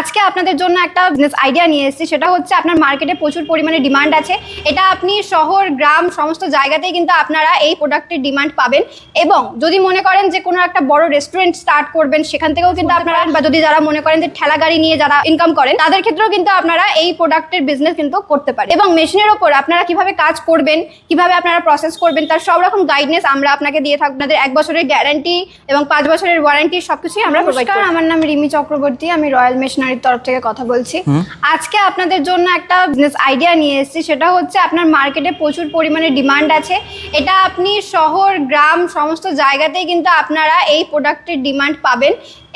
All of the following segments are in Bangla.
আজকে আপনাদের জন্য একটা বিজনেস আইডিয়া নিয়ে এসেছি। সেটা হচ্ছে আপনার মার্কেটে প্রচুর পরিমাণে ডিমান্ড আছে। এটা আপনি শহর গ্রাম সমস্ত জায়গাতেই কিন্তু আপনারা এই প্রোডাক্টের ডিমান্ড পাবেন। এবং যদি মনে করেন যে কোনো একটা বড় রেস্টুরেন্ট স্টার্ট করবেন সেখান থেকেও কিন্তু আপনারা বা যদি যারা মনে করেন যে ঠেলা গাড়ি নিয়ে যারা ইনকাম করেন তাদের ক্ষেত্রেও কিন্তু আপনারা এই প্রোডাক্টের বিজনেস কিন্তু করতে পারেন। এবং মেশিনের ওপর আপনারা কীভাবে কাজ করবেন কীভাবে আপনারা প্রসেস করবেন তার সব রকম গাইডনেস আমরা আপনাকে দিয়ে থাকব। আপনাদের এক বছরের গ্যারান্টি এবং পাঁচ বছরের ওয়ারেন্টি সবকিছুই আমরা প্রোভাইড আমার নাম রিমি চক্রবর্তী আমি রয়্যাল মেশিনারির তরফ থেকে কথা বলছি। আজকে আপনাদের জন্য একটা বিজনেস আইডিয়া নিয়ে এসেছি সেটা হচ্ছে আপনার মার্কেটে প্রচুর পরিমাণে ডিমান্ড আছে। এটা আপনি শহর গ্রাম সমস্ত জায়গাতেই কিন্তু আপনারা এই প্রোডাক্টের ডিমান্ড পাবেন।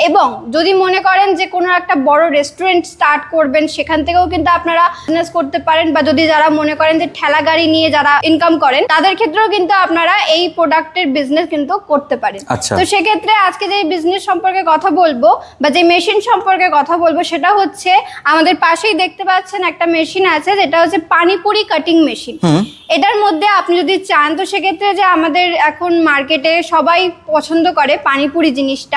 এবং যদি মনে করেন যে কোনো একটা বড় রেস্টুরেন্ট স্টার্ট করবেন সেখান থেকেও কিন্তু আপনারা বিজনেস করতে পারেন। বা যদি যারা মনে করেন যে ঠেলা গাড়ি নিয়ে যারা ইনকাম করেন তাদের ক্ষেত্রেও কিন্তু আপনারা এই প্রোডাক্টের বিজনেস কিন্তু করতে পারেন। আচ্ছা। তো সেক্ষেত্রে আজকে যে বিজনেস সম্পর্কে কথা বলব বা যে মেশিন সম্পর্কে কথা বলব সেটা হচ্ছে আমাদের পাশেই দেখতে পাচ্ছেন একটা মেশিন আছে যেটা হচ্ছে পানিপুরি কাটিং মেশিন। এটার মধ্যে আপনি যদি চান তো সেক্ষেত্রে যে আমাদের এখন মার্কেটে সবাই পছন্দ করে পানিপুরি জিনিসটা।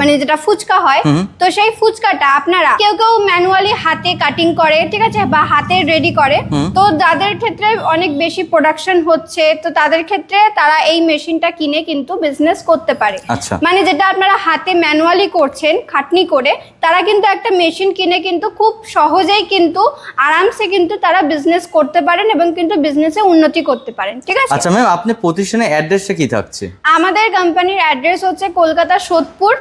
মানে যেটা ফুচকা হয়। তো সেই ফুচকাটা আপনারা কেউ কেউ ম্যানুয়ালি হাতে কাটিং করে ঠিক আছে বা হাতে রেডি করে। তো যাদের ক্ষেত্রে অনেক বেশি প্রোডাকশন হচ্ছে তো তাদের ক্ষেত্রে তারা এই মেশিনটা কিনে কিন্তু বিজনেস করতে পারে। আচ্ছা। মানে যেটা আপনারা হাতে ম্যানুয়ালি করছেন খাটনি করে তারা কিন্তু একটা মেশিন কিনে কিন্তু খুব সহজেই কিন্তু আরামসে কিন্তু তারা বিজনেস করতে পারেন এবং কিন্তু বিজনেসে উন্নতি করতে পারেন ঠিক আছে? আচ্ছা ম্যাম আপনি প্রতিষ্ঠানের অ্যাড্রেসটা কি থাকছে? আমাদের কোম্পানির অ্যাড্রেস হচ্ছে কলকাতা সোদপুর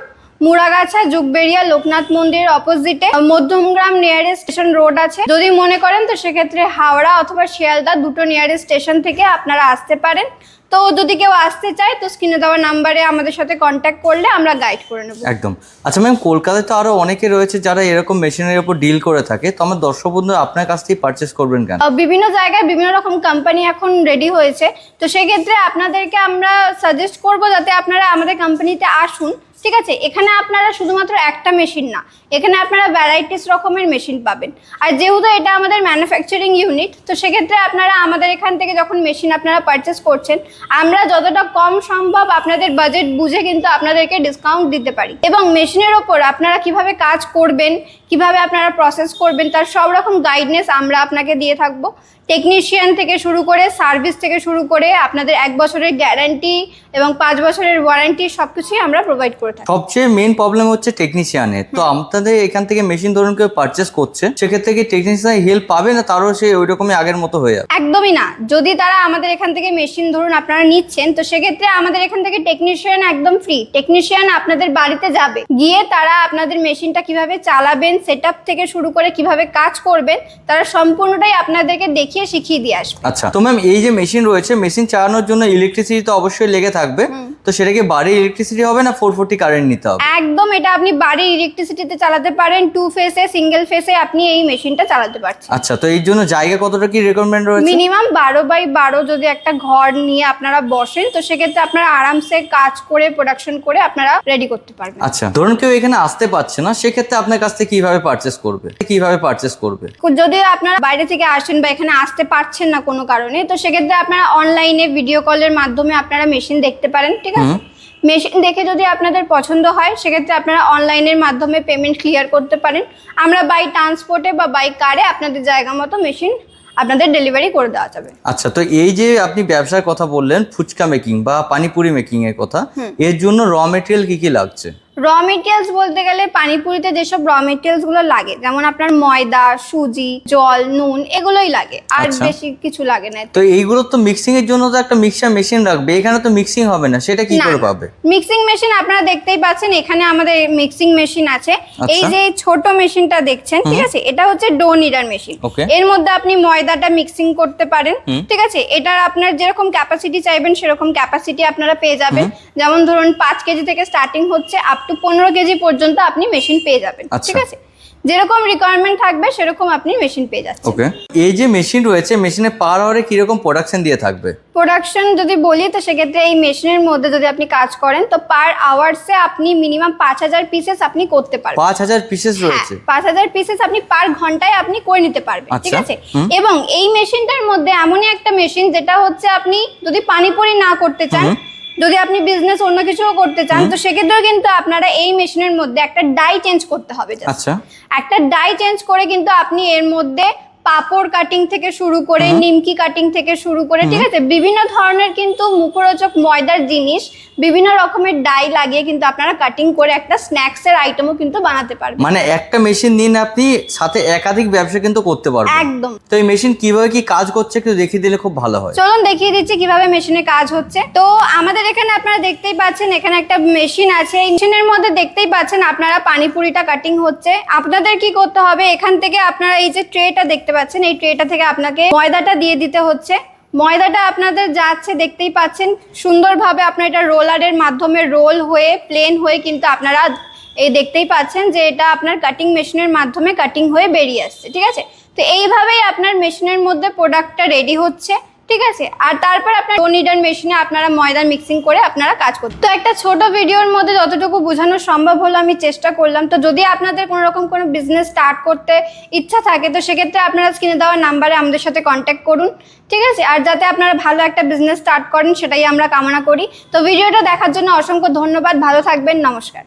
মুড়াগাছা যুগবেড়িয়া লোকনাথ মন্দিরের অপোজিটে মধ্যমগ্রাম নিয়ারেস্ট স্টেশন রোড আছে। যদি মনে করেন তো সেক্ষেত্রে হাওড়া অথবা শিয়ালদা দুটো নিয়ারেস্ট স্টেশন থেকে আপনারা আসতে পারেন। তো যদি কেউ আসতে চায় তো স্ক্রিনে দেওয়া নাম্বারে আমাদের সাথে কন্ট্যাক্ট করলে আমরা গাইড করে নেব। একদম। আচ্ছা ম্যাম কলকাতায় তো আরও অনেকে রয়েছে যারা এরকম মেশিনের উপর ডিল করে থাকে। তো আমার দর্শক বন্ধু আপনার কাছ থেকে পারচেস করবেন কেন? বিভিন্ন জায়গায় বিভিন্ন রকম কোম্পানি এখন রেডি হয়েছে। তো সেক্ষেত্রে আপনাদেরকে আমরা সাজেস্ট করব যাতে আপনারা আমাদের কোম্পানিতে আসুন। ঠিক আছে? এখানে আপনারা শুধুমাত্র একটা মেশিন না, এখানে আপনারা ভ্যারাইটিস রকমের মেশিন পাবেন। আর যেহেতু এটা আমাদের ম্যানুফ্যাকচারিং ইউনিট তো সেক্ষেত্রে আপনারা আমাদের এখান থেকে যখন মেশিন আপনারা পারচেস করছেন, আমরা যতটা কম সম্ভব আপনাদের বাজেট বুঝে কিন্তু আপনাদেরকে ডিসকাউন্ট দিতে পারি। এবং মেশিনের ওপর আপনারা কীভাবে কাজ করবেন কীভাবে আপনারা প্রসেস করবেন তার সব রকম গাইডনেস আমরা আপনাকে দিয়ে থাকব। টেকনিশিয়ান থেকে শুরু করে সার্ভিস থেকে শুরু করে আপনাদের এক বছরের গ্যারান্টি এবং পাঁচ বছরের ওয়ারেন্টি সব কিছুই আমরা প্রোভাইড করে থাকি। সবচেয়ে মেন প্রবলেম হচ্ছে টেকনিশিয়ানের তো আপনাদের এখান থেকে মেশিন ধরুন কেউ পারচেস করছে সেক্ষেত্রে কি টেকনিশিয়ান হেল্প পাবে না তারও সে ওই রকমই আগের মতো হয়ে যাবে? একদমই না। যদি তারা আমাদের এখান থেকে মেশিন ধরুন আপনারা নিচ্ছেন তো সেক্ষেত্রে আমাদের এখান থেকে টেকনিশিয়ান একদম ফ্রি টেকনিশিয়ান আপনাদের বাড়িতে যাবে। গিয়ে তারা আপনাদের মেশিনটা কীভাবে চালাবেন সেট থেকে শুরু করে কীভাবে কাজ করবেন তারা সম্পূর্ণটাই আপনাদেরকে দেখিয়ে শিখিয়ে দিয়ে আসবে। আচ্ছা তো ম্যাম এই যে মেশিন রয়েছে মেশিন চালানোর জন্য ইলেকট্রিসিটি তো অবশ্যই লেগে থাকবে। তো সেটা কি বাড়ির ইলেকট্রিসিটি হবে না ফোর ফোরটি কারেন্ট নিতে হবে? একদম এটা আপনি বাড়ির ইলেকট্রিসিটিতে চালাতে পারেন টু ফেসে সিঙ্গেল ফেসে আপনি এই মেশিনটা চালাতে পারছেন। আচ্ছা তো এই জন্য জায়গা কতটা কি রেকমেন্ড রয়েছে? মিনিমাম বারো বাই বারো যদি একটা ঘর নিয়ে আপনারা বসেন তো সেক্ষেত্রে আপনারা আরামসে কাজ করে প্রোডাকশন করে আপনারা রেডি করতে পারবেন। আচ্ছা ধরুন কেউ এখানে আসতে পারছে না সেক্ষেত্রে আপনার কাছ থেকে কীভাবে পারচেস করবে? কীভাবে পারচেস করবে? যদি আপনারা বাইরে থেকে আসেন বা এখানে আসতে পারছেন না কোনো কারণে তো সেক্ষেত্রে আপনারা অনলাইনে ভিডিও কলের মাধ্যমে আপনারা মেশিন দেখতে পারেন ঠিক আছে। মেশিন দেখে যদি আপনাদের পছন্দ হয় সেক্ষেত্রে আপনারা অনলাইনের মাধ্যমে পেমেন্ট ক্লিয়ার করতে পারেন। আমরা বাই ট্রান্সপোর্টে বা বাই কারে আপনাদের জায়গা মতো মেশিন আপনাদের ডেলিভারি করে দেওয়া যাবে। আচ্ছা তো এই যে আপনি ব্যবসার কথা বললেন ফুচকা মেকিং বা পানিপুরি মেকিং এর কথা এর জন্য র মেটেরিয়াল কি কি লাগছে? র মেটেরিয়ালস বলতে গেলে পানিপুরিতে যেসব র মেটেরিয়ালসগুলো লাগে যেমন আপনার ময়দা সুজি জল নুন এগুলোই লাগে। আর আচ্ছা। বেশি কিছু লাগে না। তো এইগুলো তো মিক্সিং এর জন্য তো একটা মিক্সার মেশিন রাখবে এখানে তো মিক্সিং হবে না সেটা কি করে পাবে? মিক্সিং মেশিন আপনারা দেখতেই পাচ্ছেন এখানে আমাদের মিক্সিং মেশিন আছে। আচ্ছা। এই যে ছোট মেশিনটা দেখছেন ঠিক আছে? এটা হচ্ছে ডো নিডার মেশিন এর মধ্যে আপনি ময়দাটা মিক্সিং করতে পারেন ঠিক আছে? এটার আপনার যেরকম ক্যাপাসিটি চাইবেন সেরকম ক্যাপাসিটি আপনারা পেয়ে যাবেন। যেমন ধরুন পাঁচ কেজি থেকে স্টার্টিং হচ্ছে আপ টু পনেরো কেজি পর্যন্ত আপনি মেশিন পেয়ে যাবেন আচ্ছা। ঠিক আছে? যেরকম রিকোয়ারমেন্ট থাকবে সেরকম আপনি মেশিন পেয়ে যাচ্ছেন। ওকে এই যে মেশিন রয়েছে মেশিনে পার আওয়ারে কীরকম প্রোডাকশন দিয়ে থাকবে? প্রোডাকশন যদি বলি তো সেক্ষেত্রে এই মেশিনের মধ্যে যদি আপনি কাজ করেন তো পার আওয়ার্সে আপনি মিনিমাম পাঁচ হাজার পিসেস আপনি করতে পারবেন। পাঁচ হাজার পিসেস হ্যাঁ রয়েছে? পাঁচ হাজার পিসেস আপনি পার ঘন্টায় আপনি করে নিতে পারবেন ঠিক আচ্ছা, আছে? এবং এই মেশিনটার মধ্যে এমনই একটা মেশিন যেটা হচ্ছে আপনি যদি পানিপুরি না করতে চান। যদি আপনি বিজনেস অন্য কিছুও করতে চান তো সেক্ষেত্রেও কিন্তু আপনারা এই মেশিনের মধ্যে একটা ডাই চেঞ্জ করতে হবে আচ্ছা। একটা ডাই চেঞ্জ করে কিন্তু আপনি এর মধ্যে পাপড় কাটিং থেকে শুরু করে নিমকি কাটিং থেকে শুরু করে ঠিক আছে? বিভিন্ন ধরনের কিন্তু মুখরোচক ময়দার জিনিস বিভিন্ন রকমের ডাই লাগিয়ে কিন্তু আপনারা কাটিং করে একটা স্ন্যাক্সের আইটেমও কিন্তু বানাতে পারবেন। মানে একটা মেশিন নিন আপনি সাথে একাধিক ব্যবসা কিন্তু করতে পারবেন। একদম। তো এই মেশিন কীভাবে কি কাজ করছে একটু দেখিয়ে দিলে খুব ভালো হয়। চলুন দেখিয়ে দিচ্ছি কীভাবে মেশিনে কাজ হচ্ছে। তো আমাদের এখানে আপনারা দেখতেই পাচ্ছেন এখানে একটা মেশিন আছে। এই মেশিনের মধ্যে দেখতেই পাচ্ছেন আপনারা পানিপুরিটা কাটিং হচ্ছে। আপনাদের কি করতে হবে? এখান থেকে আপনারা এই যে ট্রেটা দেখতে পাচ্ছেন, এই ট্রেটা থেকে আপনাকে ময়দাটা দিয়ে দিতে হচ্ছে। ময়দাটা আপনাদের যাচ্ছে, দেখতেই পাচ্ছেন, সুন্দরভাবে আপনার এটা রোলারের মাধ্যমে রোল হয়ে প্লেন হয়ে কিন্তু আপনারা এই দেখতেই পাচ্ছেন যে এটা আপনার কাটিং মেশিনের মাধ্যমে কাটিং হয়ে বেরিয়ে আসছে, ঠিক আছে? তো এইভাবেই আপনার মেশিনের মধ্যে প্রোডাক্টটা রেডি হচ্ছে। ঠিক আছে? আর তারপর আপনার নিডার মেশিনে আপনারা ময়দা মিক্সিং করে আপনারা কাজ করতে তো একটা ছোট ভিডিওর মধ্যে যতটুকু বোঝানো সম্ভব হলো, আমি চেষ্টা করলাম। তো যদি আপনাদের কোনো রকম কোনো বিজনেস স্টার্ট করতে ইচ্ছা থাকে, তো সেক্ষেত্রে আপনারা স্ক্রিনে দেওয়া নাম্বারে আমাদের সাথে কন্ট্যাক্ট করুন, ঠিক আছে? আর যাতে আপনারা ভালো একটা বিজনেস স্টার্ট করেন, সেটাই আমরা কামনা করি। তো ভিডিওটা দেখার জন্য অসংখ্য ধন্যবাদ। ভালো থাকবেন, নমস্কার।